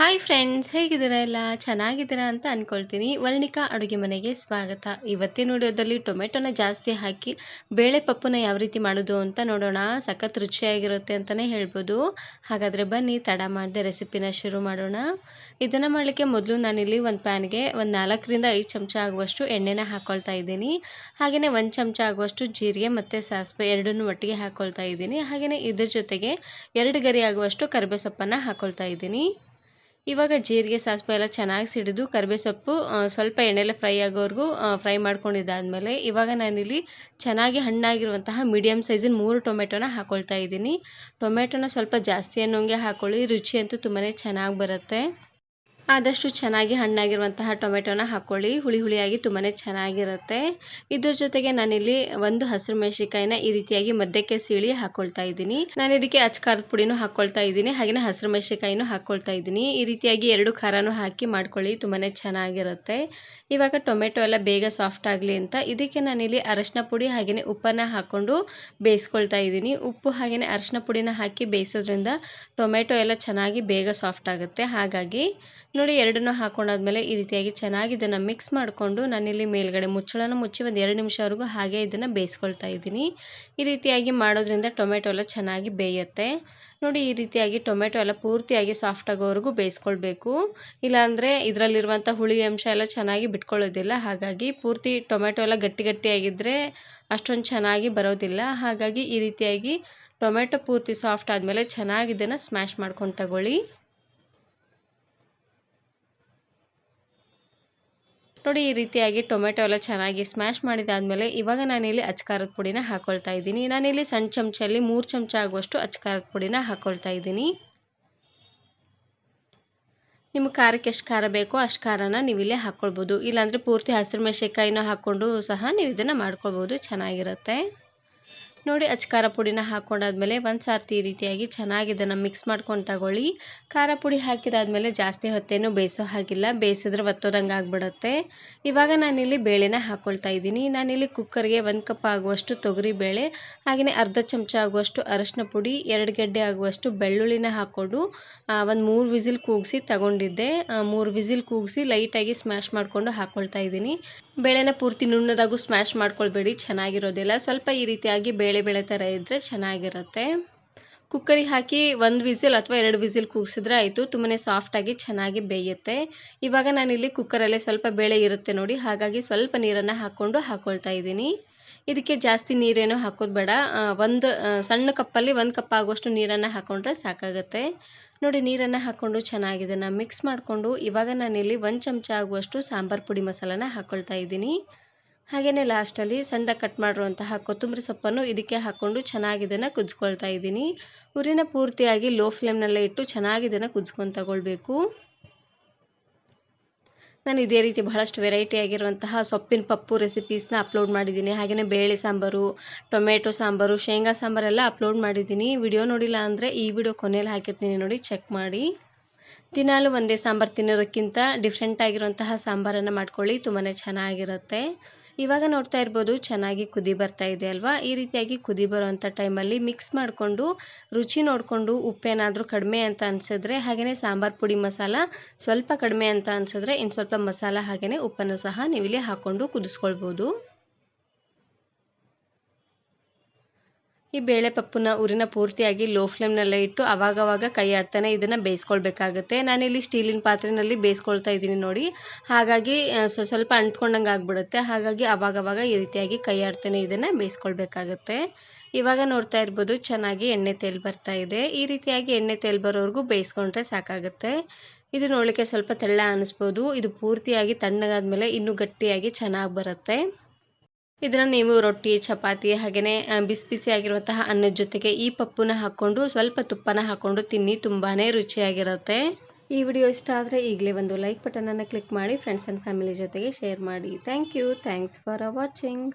Hi friends ಹೇಗಿದ್ದೀರಾ ಎಲ್ಲ? ಚೆನ್ನಾಗಿದ್ದೀರಾ ಅಂತ ಅಂದ್ಕೊಳ್ತೀನಿ ವರ್ಣಿಕಾ ಅಡುಗೆ ಮನೆಗೆ ಸ್ವಾಗತ. ಇವತ್ತಿನ ವಿಡಿಯೋದಲ್ಲಿ ಟೊಮೆಟೊನ ಜಾಸ್ತಿ ಹಾಕಿ ಬೇಳೆ ಪಪ್ಪುನ ಯಾವ ರೀತಿ ಮಾಡೋದು ಅಂತ ನೋಡೋಣ. ಸಖತ್ ರುಚಿಯಾಗಿರುತ್ತೆ ಅಂತಲೇ ಹೇಳ್ಬೋದು. ಹಾಗಾದರೆ ಬನ್ನಿ, ತಡ ಮಾಡದೆ ರೆಸಿಪಿನ ಶುರು ಮಾಡೋಣ. ಇದನ್ನು ಮಾಡಲಿಕ್ಕೆ ಮೊದಲು ನಾನಿಲ್ಲಿ ಒಂದು ಪ್ಯಾನ್ಗೆ ಒಂದು ನಾಲ್ಕರಿಂದ ಐದು ಚಮಚ ಆಗುವಷ್ಟು ಎಣ್ಣೆನ ಹಾಕ್ಕೊಳ್ತಾ ಇದ್ದೀನಿ. ಹಾಗೆಯೇ ಒಂದು ಚಮಚ ಆಗುವಷ್ಟು ಜೀರಿಗೆ ಮತ್ತು ಸಾಸಿವೆ ಎರಡನ್ನೂ ಒಟ್ಟಿಗೆ ಹಾಕ್ಕೊಳ್ತಾ ಇದ್ದೀನಿ. ಹಾಗೆಯೇ ಇದ್ರ ಜೊತೆಗೆ ಎರಡು ಗರಿ ಆಗುವಷ್ಟು ಕರಿಬೇ ಸೊಪ್ಪನ್ನು ಹಾಕ್ಕೊಳ್ತಾ ಇದ್ದೀನಿ. ಇವಾಗ ಜೀರಿಗೆ, ಸಾಸಿವೆ ಎಲ್ಲ ಚೆನ್ನಾಗಿ ಸಿಡಿದು ಕರಿಬೇ ಸೊಪ್ಪು ಸ್ವಲ್ಪ ಎಣ್ಣೆಲೆ ಫ್ರೈ ಆಗೋವರೆಗೂ ಫ್ರೈ ಮಾಡ್ಕೊಂಡಿದ್ದಾದಮೇಲೆ ಇವಾಗ ನಾನಿಲ್ಲಿ ಚೆನ್ನಾಗಿ ಹಣ್ಣಾಗಿರುವಂತಹ ಮೀಡಿಯಮ್ ಸೈಜಿನ ಮೂರು ಟೊಮೆಟೊನ ಹಾಕ್ಕೊಳ್ತಾ ಇದ್ದೀನಿ. ಟೊಮೆಟೊನ ಸ್ವಲ್ಪ ಜಾಸ್ತಿ ಅನ್ನೋಂಗೆ ಹಾಕ್ಕೊಳ್ಳಿ ರುಚಿ ಅಂತೂ ತುಂಬಾ ಚೆನ್ನಾಗಿ ಬರುತ್ತೆ. ಆದಷ್ಟು ಚೆನ್ನಾಗಿ ಹಣ್ಣಾಗಿರುವಂತಹ ಟೊಮೆಟೊನ ಹಾಕ್ಕೊಳ್ಳಿ ಹುಳಿ ಹುಳಿಯಾಗಿ ತುಂಬಾ ಚೆನ್ನಾಗಿರುತ್ತೆ. ಇದ್ರ ಜೊತೆಗೆ ನಾನಿಲ್ಲಿ ಒಂದು ಹಸಿರು ಮೆಣಸಿಕಾಯಿನ ಈ ರೀತಿಯಾಗಿ ಮಧ್ಯಕ್ಕೆ ಸೀಳಿ ಹಾಕೊಳ್ತಾ ಇದ್ದೀನಿ. ನಾನು ಇದಕ್ಕೆ ಅಚ್ ಖಾರದ ಪುಡಿನೂ ಹಾಕ್ಕೊಳ್ತಾ ಇದ್ದೀನಿ ಹಾಗೆಯೇ ಹಸಿರು ಮೆಣಸಿಕಾಯಿನೂ ಹಾಕ್ಕೊಳ್ತಾ ಇದ್ದೀನಿ. ಈ ರೀತಿಯಾಗಿ ಎರಡು ಖಾರನೂ ಹಾಕಿ ಮಾಡ್ಕೊಳ್ಳಿ ತುಂಬಾ ಚೆನ್ನಾಗಿರುತ್ತೆ. ಇವಾಗ ಟೊಮೆಟೊ ಎಲ್ಲ ಬೇಗ ಸಾಫ್ಟ್ ಆಗಲಿ ಅಂತ ಇದಕ್ಕೆ ನಾನಿಲ್ಲಿ ಅರಶಿನ ಪುಡಿ ಹಾಗೆಯೇ ಉಪ್ಪನ್ನು ಹಾಕ್ಕೊಂಡು ಬೇಯಿಸ್ಕೊಳ್ತಾ ಇದ್ದೀನಿ. ಉಪ್ಪು ಹಾಗೆಯೇ ಅರಶಿನ ಪುಡಿನ ಹಾಕಿ ಬೇಯಿಸೋದ್ರಿಂದ ಟೊಮೆಟೊ ಎಲ್ಲ ಚೆನ್ನಾಗಿ ಬೇಗ ಸಾಫ್ಟ್ ಆಗುತ್ತೆ. ಹಾಗಾಗಿ ನೋಡಿ ಎರಡನ್ನೂ ಹಾಕೊಂಡಾದ್ಮೇಲೆ ಈ ರೀತಿಯಾಗಿ ಚೆನ್ನಾಗಿ ಇದನ್ನು ಮಿಕ್ಸ್ ಮಾಡಿಕೊಂಡು ನಾನಿಲ್ಲಿ ಮೇಲ್ಗಡೆ ಮುಚ್ಚಳನ ಮುಚ್ಚಿ ಒಂದು ಎರಡು ನಿಮಿಷವರೆಗೂ ಹಾಗೆ ಇದನ್ನು ಬೇಯಿಸ್ಕೊಳ್ತಾ ಇದ್ದೀನಿ. ಈ ರೀತಿಯಾಗಿ ಮಾಡೋದ್ರಿಂದ ಟೊಮೆಟೊ ಎಲ್ಲ ಚೆನ್ನಾಗಿ ಬೇಯುತ್ತೆ. ನೋಡಿ ಈ ರೀತಿಯಾಗಿ ಟೊಮೆಟೊ ಎಲ್ಲ ಪೂರ್ತಿಯಾಗಿ ಸಾಫ್ಟ್ ಆಗೋವರೆಗೂ ಬೇಯಿಸ್ಕೊಳ್ಬೇಕು. ಇಲ್ಲಾಂದರೆ ಇದರಲ್ಲಿರುವಂಥ ಹುಳಿ ಅಂಶ ಎಲ್ಲ ಚೆನ್ನಾಗಿ ಬಿಟ್ಕೊಳ್ಳೋದಿಲ್ಲ. ಹಾಗಾಗಿ ಪೂರ್ತಿ ಟೊಮೆಟೊ ಎಲ್ಲ ಗಟ್ಟಿ ಗಟ್ಟಿಯಾಗಿದ್ದರೆ ಅಷ್ಟೊಂದು ಚೆನ್ನಾಗಿ ಬರೋದಿಲ್ಲ. ಹಾಗಾಗಿ ಈ ರೀತಿಯಾಗಿ ಟೊಮೆಟೊ ಪೂರ್ತಿ ಸಾಫ್ಟ್ ಆದಮೇಲೆ ಚೆನ್ನಾಗಿ ಇದನ್ನು ಸ್ಮ್ಯಾಶ್ ಮಾಡ್ಕೊಂಡು ತಗೊಳ್ಳಿ. ನೋಡಿ, ಈ ರೀತಿಯಾಗಿ ಟೊಮೆಟೊ ಎಲ್ಲ ಚೆನ್ನಾಗಿ ಸ್ಮ್ಯಾಶ್ ಮಾಡಿದಾದಮೇಲೆ ಇವಾಗ ನಾನಿಲ್ಲಿ ಅಚ್ಕಾರದ ಪುಡಿನ ಹಾಕ್ಕೊಳ್ತಾ ಇದ್ದೀನಿ. ನಾನಿಲ್ಲಿ ಸಣ್ಣ ಚಮಚಲ್ಲಿ ಮೂರು ಚಮಚ ಆಗುವಷ್ಟು ಅಚ್ಕಾರದ ಪುಡಿನ ಹಾಕ್ಕೊಳ್ತಾ ಇದ್ದೀನಿ. ನಿಮ್ಮ ಖಾರಕ್ಕೆ ಎಷ್ಟು ಖಾರ ಬೇಕೋ ಅಷ್ಟು ಖಾರನ ನೀವಿಲ್ಲೇ ಹಾಕ್ಕೊಳ್ಬೋದು ಇಲ್ಲಾಂದರೆ ಪೂರ್ತಿ ಹಸಿರು ಮೆಣಸಿನ್ಕಾಯಿನ ಹಾಕ್ಕೊಂಡು ಸಹ ನೀವು ಇದನ್ನು ಮಾಡ್ಕೊಳ್ಬೋದು. ಚೆನ್ನಾಗಿರುತ್ತೆ. ನೋಡಿ ಅಚ್ಚ ಖಾರ ಪುಡಿನ ಹಾಕ್ಕೊಂಡಾದ್ಮೇಲೆ ಒಂದು ಸಾರ್ತಿ ಈ ರೀತಿಯಾಗಿ ಚೆನ್ನಾಗಿ ಇದನ್ನು ಮಿಕ್ಸ್ ಮಾಡ್ಕೊಂಡು ತಗೊಳ್ಳಿ. ಖಾರ ಪುಡಿ ಹಾಕಿದಾದ್ಮೇಲೆ ಜಾಸ್ತಿ ಹೊತ್ತೇನು ಬೇಯಿಸೋ ಹಾಗಿಲ್ಲ. ಬೇಯಿಸಿದ್ರೆ ಒತ್ತೋದಂಗೆ ಆಗಿಬಿಡುತ್ತೆ. ಇವಾಗ ನಾನಿಲ್ಲಿ ಬೇಳೆನ ಹಾಕ್ಕೊಳ್ತಾ ಇದ್ದೀನಿ. ನಾನಿಲ್ಲಿ ಕುಕ್ಕರ್ಗೆ ಒಂದು ಕಪ್ ಆಗುವಷ್ಟು ತೊಗರಿ ಬೇಳೆ ಹಾಗೆಯೇ ಅರ್ಧ ಚಮಚ ಆಗುವಷ್ಟು ಅರಶಿನ ಪುಡಿ, ಎರಡು ಗೆಡ್ಡೆ ಆಗುವಷ್ಟು ಬೆಳ್ಳುಳ್ಳಿನ ಹಾಕ್ಕೊಂಡು ಒಂದು ಮೂರು ವಿಸಿಲ್ ಕೂಗಿಸಿ ತಗೊಂಡಿದ್ದೆ. ಮೂರು ವಿಸಿಲ್ ಕೂಗಿಸಿ ಲೈಟಾಗಿ ಸ್ಮ್ಯಾಶ್ ಮಾಡಿಕೊಂಡು ಹಾಕ್ಕೊಳ್ತಾ ಇದ್ದೀನಿ. ಬೇಳೆನ ಪೂರ್ತಿ ನುಣ್ಣದಾಗೂ ಸ್ಮ್ಯಾಶ್ ಮಾಡ್ಕೊಳ್ಬೇಡಿ, ಚೆನ್ನಾಗಿರೋದಿಲ್ಲ. ಸ್ವಲ್ಪ ಈ ರೀತಿಯಾಗಿ ಬೇಳೆ ಬೇಳೆ ಥರ ಇದ್ದರೆ ಚೆನ್ನಾಗಿರುತ್ತೆ. ಕುಕ್ಕರಿಗೆ ಹಾಕಿ ಒಂದು ವಿಸಿಲ್ ಅಥವಾ ಎರಡು ವಿಸಿಲ್ ಕೂಗಿಸಿದ್ರೆ ಆಯಿತು. ತುಂಬಾ ಸಾಫ್ಟಾಗಿ ಚೆನ್ನಾಗಿ ಬೇಯುತ್ತೆ. ಇವಾಗ ನಾನಿಲ್ಲಿ ಕುಕ್ಕರಲ್ಲೇ ಸ್ವಲ್ಪ ಬೇಳೆ ಇರುತ್ತೆ ನೋಡಿ, ಹಾಗಾಗಿ ಸ್ವಲ್ಪ ನೀರನ್ನು ಹಾಕ್ಕೊಂಡು ಹಾಕ್ಕೊಳ್ತಾ ಇದ್ದೀನಿ. ಇದಕ್ಕೆ ಜಾಸ್ತಿ ನೀರೇನು ಹಾಕೋದು ಬೇಡ. ಒಂದು ಸಣ್ಣ ಕಪ್ಪಲ್ಲಿ ಒಂದು ಕಪ್ ಆಗುವಷ್ಟು ನೀರನ್ನು ಹಾಕ್ಕೊಂಡ್ರೆ ಸಾಕಾಗುತ್ತೆ. ನೋಡಿ, ನೀರನ್ನು ಹಾಕ್ಕೊಂಡು ಚೆನ್ನಾಗಿ ಮಿಕ್ಸ್ ಮಾಡಿಕೊಂಡು ಇವಾಗ ನಾನಿಲ್ಲಿ ಒಂದು ಚಮಚ ಆಗುವಷ್ಟು ಸಾಂಬಾರು ಪುಡಿ ಮಸಾಲನ ಹಾಕ್ಕೊಳ್ತಾ ಇದ್ದೀನಿ. ಹಾಗೆಯೇ ಲಾಸ್ಟಲ್ಲಿ ಸಣ್ಣದಾಗಿ ಕಟ್ ಮಾಡಿರುವಂತಹ ಕೊತ್ತಂಬರಿ ಸೊಪ್ಪನ್ನು ಇದಕ್ಕೆ ಹಾಕ್ಕೊಂಡು ಚೆನ್ನಾಗಿ ಕುದ್ಸ್ಕೊಳ್ತಾ ಇದ್ದೀನಿ. ಉರಿನ ಪೂರ್ತಿಯಾಗಿ ಲೋ ಫ್ಲೇಮ್ನಲ್ಲೇ ಇಟ್ಟು ಚೆನ್ನಾಗಿ ಕುದಿಸ್ಕೊಂಡು ತಗೊಳ್ಬೇಕು. ನಾನು ಇದೇ ರೀತಿ ಬಹಳಷ್ಟು ವೆರೈಟಿ ಆಗಿರುವಂತಹ ಸೊಪ್ಪಿನ ಪಪ್ಪು ರೆಸಿಪೀಸ್ನ ಅಪ್ಲೋಡ್ ಮಾಡಿದ್ದೀನಿ. ಹಾಗೆಯೇ ಬೇಳೆ ಸಾಂಬಾರು, ಟೊಮೆಟೊ ಸಾಂಬಾರು, ಶೇಂಗಾ ಸಾಂಬಾರೆಲ್ಲ ಅಪ್ಲೋಡ್ ಮಾಡಿದ್ದೀನಿ. ವಿಡಿಯೋ ನೋಡಿಲ್ಲ ಅಂದರೆ ಈ ವಿಡಿಯೋ ಕೊನೆಯಲ್ಲಿ ಹಾಕಿರ್ತೀನಿ. ನೋಡಿ ಚೆಕ್ ಮಾಡಿ. ದಿನಾಲು ಒಂದೇ ಸಾಂಬಾರು ತಿನ್ನೋದಕ್ಕಿಂತ ಡಿಫ್ರೆಂಟ್ ಆಗಿರುವಂತಹ ಸಾಂಬಾರನ್ನು ಮಾಡ್ಕೊಳ್ಳಿ. ತುಂಬಾ ಚೆನ್ನಾಗಿರುತ್ತೆ. ಇವಾಗ ನೋಡ್ತಾ ಇರ್ಬೋದು ಚೆನ್ನಾಗಿ ಕುದಿ ಬರ್ತಾ ಇದೆ ಅಲ್ವಾ? ಈ ರೀತಿಯಾಗಿ ಕುದಿ ಬರುವಂಥ ಟೈಮಲ್ಲಿ ಮಿಕ್ಸ್ ಮಾಡಿಕೊಂಡು, ರುಚಿ ನೋಡಿಕೊಂಡು ಉಪ್ಪೇನಾದರೂ ಕಡಿಮೆ ಅಂತ ಅನಿಸಿದ್ರೆ ಹಾಗೆಯೇ ಸಾಂಬಾರು ಪುಡಿ ಮಸಾಲ ಸ್ವಲ್ಪ ಕಡಿಮೆ ಅಂತ ಅನಿಸಿದ್ರೆ ಇನ್ನು ಸ್ವಲ್ಪ ಮಸಾಲ ಹಾಗೆಯೇ ಉಪ್ಪನ್ನು ಸಹ ನೀವಿಲ್ಲಿ ಹಾಕ್ಕೊಂಡು ಕುದಿಸ್ಕೊಳ್ಬೋದು. ಈ ಬೇಳೆ ಪಪ್ಪುನ ಉರಿನ ಪೂರ್ತಿಯಾಗಿ ಲೋ ಫ್ಲೇಮ್ನಲ್ಲೇ ಇಟ್ಟು ಅವಾಗವಾಗ ಕೈ ಆಡ್ತಾನೆ ಇದನ್ನು ಬೇಯಿಸ್ಕೊಳ್ಬೇಕಾಗುತ್ತೆ. ನಾನಿಲ್ಲಿ ಸ್ಟೀಲಿನ ಪಾತ್ರೆಯಲ್ಲಿ ಬೇಯಿಸ್ಕೊಳ್ತಾ ಇದ್ದೀನಿ ನೋಡಿ. ಹಾಗಾಗಿ ಸ್ವಲ್ಪ ಅಂಟ್ಕೊಂಡಂಗೆ ಆಗಿಬಿಡುತ್ತೆ. ಹಾಗಾಗಿ ಅವಾಗವಾಗ ಈ ರೀತಿಯಾಗಿ ಕೈ ಆಡ್ತಾನೆ ಇದನ್ನು ಬೇಯಿಸ್ಕೊಳ್ಬೇಕಾಗುತ್ತೆ. ಇವಾಗ ನೋಡ್ತಾ ಇರ್ಬೋದು, ಚೆನ್ನಾಗಿ ಎಣ್ಣೆ ತೇಲ್ ಬರ್ತಾ ಇದೆ. ಈ ರೀತಿಯಾಗಿ ಎಣ್ಣೆ ತೇಲ್ ಬರೋವರೆಗೂ ಬೇಯಿಸ್ಕೊಂಡ್ರೆ ಸಾಕಾಗುತ್ತೆ. ಇದು ನೋಡಲಿಕ್ಕೆ ಸ್ವಲ್ಪ ತೆಳ್ಳ ಅನ್ನಿಸ್ಬೋದು ಇದು ಪೂರ್ತಿಯಾಗಿ ತಣ್ಣಗಾದ ಮೇಲೆ ಇನ್ನೂ ಗಟ್ಟಿಯಾಗಿ ಚೆನ್ನಾಗಿ ಬರುತ್ತೆ. ಇದನ್ನು ನೀವು ರೊಟ್ಟಿ, ಚಪಾತಿ ಹಾಗೆಯೇ ಬಿಸಿ ಆಗಿರುವಂತಹ ಅನ್ನದ ಜೊತೆಗೆ ಈ ಪಪ್ಪುನ ಹಾಕ್ಕೊಂಡು ಸ್ವಲ್ಪ ತುಪ್ಪನ ಹಾಕ್ಕೊಂಡು ತಿನ್ನಿ ತುಂಬಾ ರುಚಿಯಾಗಿರುತ್ತೆ. ಈ ವಿಡಿಯೋ ಇಷ್ಟ ಆದರೆ ಈಗಲೇ ಒಂದು ಲೈಕ್ ಬಟನನ್ನು ಕ್ಲಿಕ್ ಮಾಡಿ ಫ್ರೆಂಡ್ಸ್ ಆ್ಯಂಡ್ ಫ್ಯಾಮಿಲಿ ಜೊತೆಗೆ ಶೇರ್ ಮಾಡಿ. Thank you thanks for watching